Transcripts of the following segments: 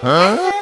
Huh?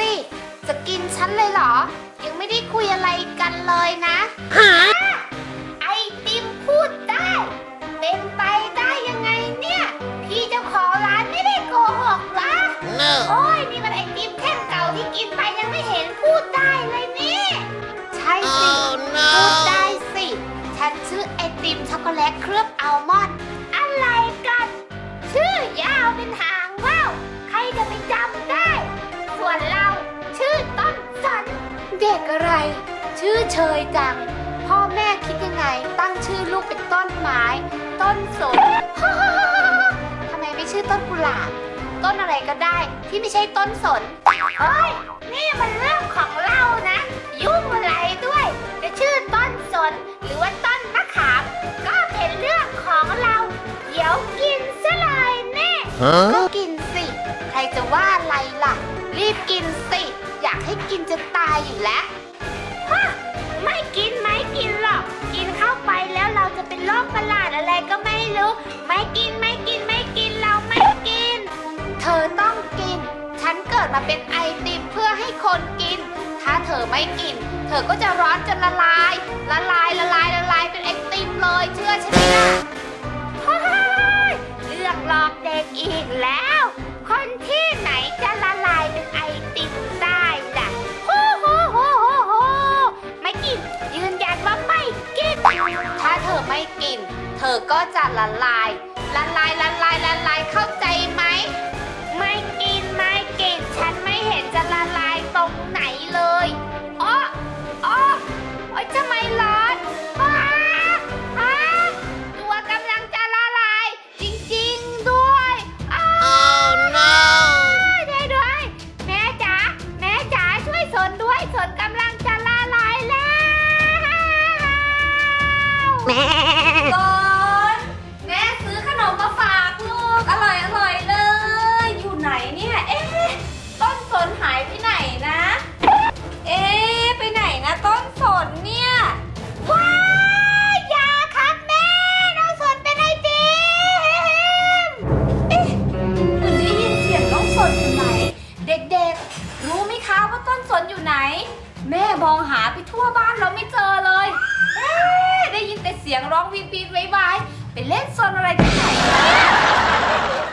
สิ จะกินฉันเลยเหรอ ยังไม่ได้คุยอะไรกันเลยนะไอติมพูดได้ เป็นไปได้ยังไงเนี่ย พี่เจ้าของร้านไม่ได้โกหกเหรอ No. โอ้ยนี่มันไอติมแท่งเก่าที่กินไปยังไม่เห็นพูดได้เลยนี่ ใช่สิ Oh พูด no. ได้สิ ฉันชื่อไอติมช็อกโกแลตเคลือบอัลมอนด์ เด็กอะไร ชื่อเชยจัง พ่อแม่คิดยังไง ตั้งชื่อลูกเป็นต้นไม้ ต้นสน ทำไมไม่ชื่อต้นกุหลาบ ต้นอะไรก็ได้ที่ไม่ใช่ต้นสนเฮ้ย นี่มันเรื่องของเรานะ ยุ่งอะไรด้วย จะชื่อต้นสน หรือว่าต้นมะขาม ก็เป็นเรื่องของเรา เดี๋ยวกินซะเลยแน่ ก็ Huh? กินสิ ใครจะว่าอะไรล่ะ รีบกินสิ อยู่แล้วฮะไม่กินไม่กินหรอก กินเข้าไปแล้วเราจะเป็นโรคประหลาดอะไรก็ไม่รู้ ไม่กินไม่กินไม่กินเราไม่กิน เธอต้องกิน ฉันเกิดมาเป็นไอติมเพื่อให้คนกิน ถ้าเธอไม่กิน เธอก็จะร้อนจนละลาย ละลายละลายละลายเป็นไอติมเลยเชื่อฉันไหมล่ะ ธอก็จะละลายละลาย มองหาไปทั่วบ้านเราไม่เจอเลยเอ๊ะได้ยินแต่เสียงร้องวีนวีนไว้ไปเล่นโซนอะไรที่ไหนเนี่ย